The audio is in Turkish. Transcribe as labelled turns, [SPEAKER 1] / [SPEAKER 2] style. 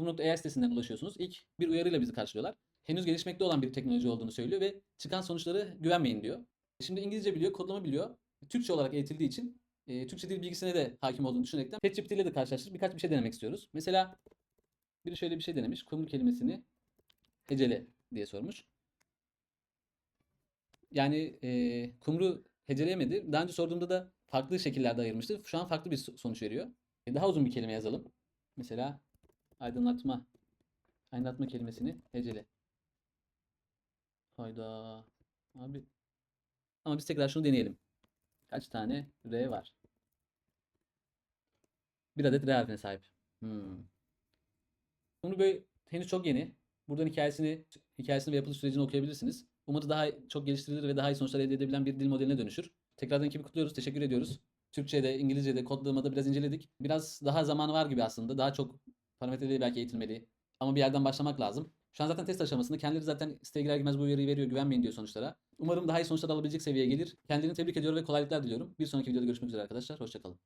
[SPEAKER 1] Kum.ai sitesinden ulaşıyorsunuz. İlk bir uyarıyla bizi karşılıyorlar. Henüz gelişmekte olan bir teknoloji olduğunu söylüyor ve çıkan sonuçları güvenmeyin diyor. Şimdi İngilizce biliyor, kodlama biliyor. Türkçe olarak eğitildiği için e, Türkçe dil bilgisine de hakim olduğunu düşünerekten ChatGPT ile de karşılaştırıp birkaç bir şey denemek istiyoruz. Mesela biri şöyle bir şey denemiş. Kumru kelimesini hecele diye sormuş. Yani e, kumru heceleyemedi. Daha önce sorduğumda da farklı şekillerde ayırmıştı. Şu an farklı bir so- sonuç veriyor. E, daha uzun bir kelime yazalım. Mesela aydınlatma. Aydınlatma kelimesini hecele. Hayda. Abi. Ama biz tekrar şunu deneyelim. Kaç tane R var? Bir adet R harfine sahip. Hmm. Bunu böyle henüz çok yeni. Buradan hikayesini, hikayesini ve yapılış sürecini okuyabilirsiniz. Umarım daha çok geliştirilir ve daha iyi sonuçlar elde edebilen bir dil modeline dönüşür. Tekrardan ekibi kutluyoruz. Teşekkür ediyoruz. Türkçe'de, İngilizce'de, kodlamada biraz inceledik. Biraz daha zamanı var gibi aslında. Daha çok parametreleri belki eğitilmeli. Ama bir yerden başlamak lazım. Şu an zaten test aşamasında. Kendileri zaten siteye girer girmez bu uyarıyı veriyor. Güvenmeyin diyor sonuçlara. Umarım daha iyi sonuçlar alabilecek seviyeye gelir. Kendilerini tebrik ediyorum ve kolaylıklar diliyorum. Bir sonraki videoda görüşmek üzere arkadaşlar. Hoşçakalın.